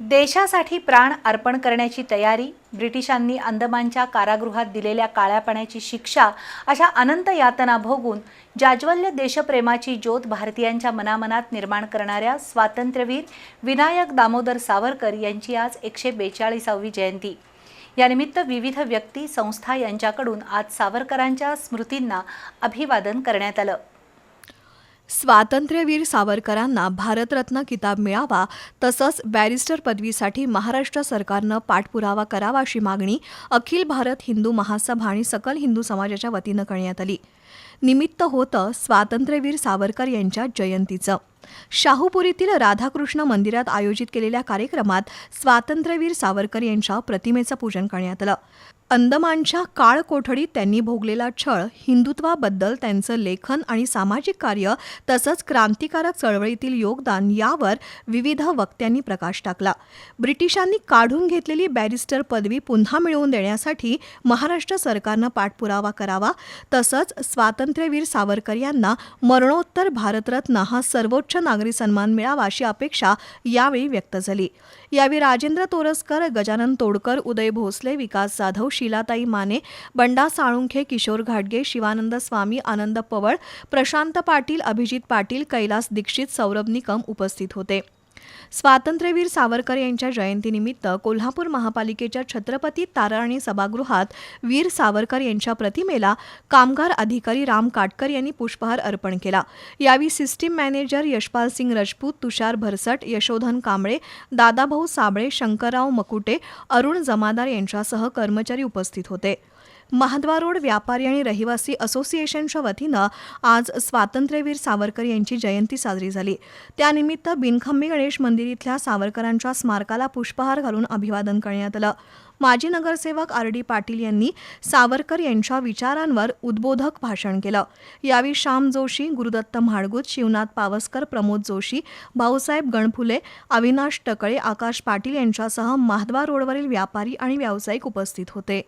देशासाठी प्राण अर्पण करण्याची तयारी ब्रिटिशांनी अंदमानच्या कारागृहात दिलेल्या काळ्या पाण्याची शिक्षा अशा अनंत यातना भोगून जाज्वल्य देशप्रेमाची ज्योत भारतीयांच्या मनामनात निर्माण करणाऱ्या स्वातंत्र्यवीर विनायक दामोदर सावरकर यांची आज एकशे बेचाळीसावी जयंती. यानिमित्त विविध व्यक्ती संस्था यांच्याकडून आज सावरकरांच्या स्मृतींना अभिवादन करण्यात आलं. स्वातंत्र्यवीर सावरकरांना भारतरत्न किताब मिळावा तसंच बॅरिस्टर पदवीसाठी महाराष्ट्र सरकारनं पाठपुरावा करावा अशी मागणी अखिल भारत हिंदू महासभा आणि सकल हिंदू समाजाच्या वतीनं करण्यात आली. निमित्त होतं स्वातंत्र्यवीर सावरकर यांच्या जयंतीचं. शाहूपुरीतील राधाकृष्ण मंदिरात आयोजित केलेल्या कार्यक्रमात स्वातंत्र्यवीर सावरकर यांच्या प्रतिमेचं पूजन करण्यात आलं. अंदमानच्या काळ कोठडीत त्यांनी भोगलेला छळ हिंदुत्वाबद्दल त्यांचं लेखन आणि सामाजिक कार्य तसंच क्रांतिकारक चळवळीतील योगदान यावर विविध वक्त्यांनी प्रकाश टाकला. ब्रिटिशांनी काढून घेतलेली बॅरिस्टर पदवी पुन्हा मिळवून देण्यासाठी महाराष्ट्र सरकारनं पाठपुरावा करावा तसंच स्वातंत्र्यवीर सावरकर यांना मरणोत्तर भारतरत्न हा सर्वोच्च नागरी सन्मान मिळावा अशी अपेक्षा यावेळी व्यक्त झाली. यावेळी राजेंद्र तोरसकर गजानन तोडकर उदय भोसले विकास जाधव शीलाताई माने बंडा साळुंखे किशोर घाटगे शिवानंद स्वामी आनंद पवळ प्रशांत पाटील अभिजित पाटील कैलास दीक्षित सौरभ निकम उपस्थित होते. स्वातंत्र्यवीर सावरकर यांच्या जयंतीनिमित्त कोल्हापूर महापालिकेच्या छत्रपती ताराराणी सभागृहात वीर सावरकर यांच्या प्रतिमेला कामगार अधिकारी राम काटकर यांनी पुष्पहार अर्पण केला. यावेळी सिस्टीम मॅनेजर यशपाल सिंग राजपूत तुषार भरसट यशोधन कांबळे दादाभाऊ साबळे शंकरराव मकुटे अरुण जमादार यांच्यासह कर्मचारी उपस्थित होते. महाद्वारोड व्यापारी आणि रहिवासी असोसिएशनच्या वतीनं आज स्वातंत्र्यवीर सावरकर यांची जयंती साजरी झाली. त्यानिमित्त बिनखंबी गणेश मंदिर इथल्या सावरकरांच्या स्मारकाला पुष्पहार घालून अभिवादन करण्यात आलं. माजी नगरसेवक आर डी पाटील यांनी सावरकर यांच्या विचारांवर उद्बोधक भाषण केलं. यावेळी श्याम जोशी गुरुदत्त म्हाडगुत शिवनाथ पावसकर प्रमोद जोशी भाऊसाहेब गणफुले अविनाश टकळे आकाश पाटील यांच्यासह महाद्वार रोडवरील व्यापारी आणि व्यावसायिक उपस्थित होते.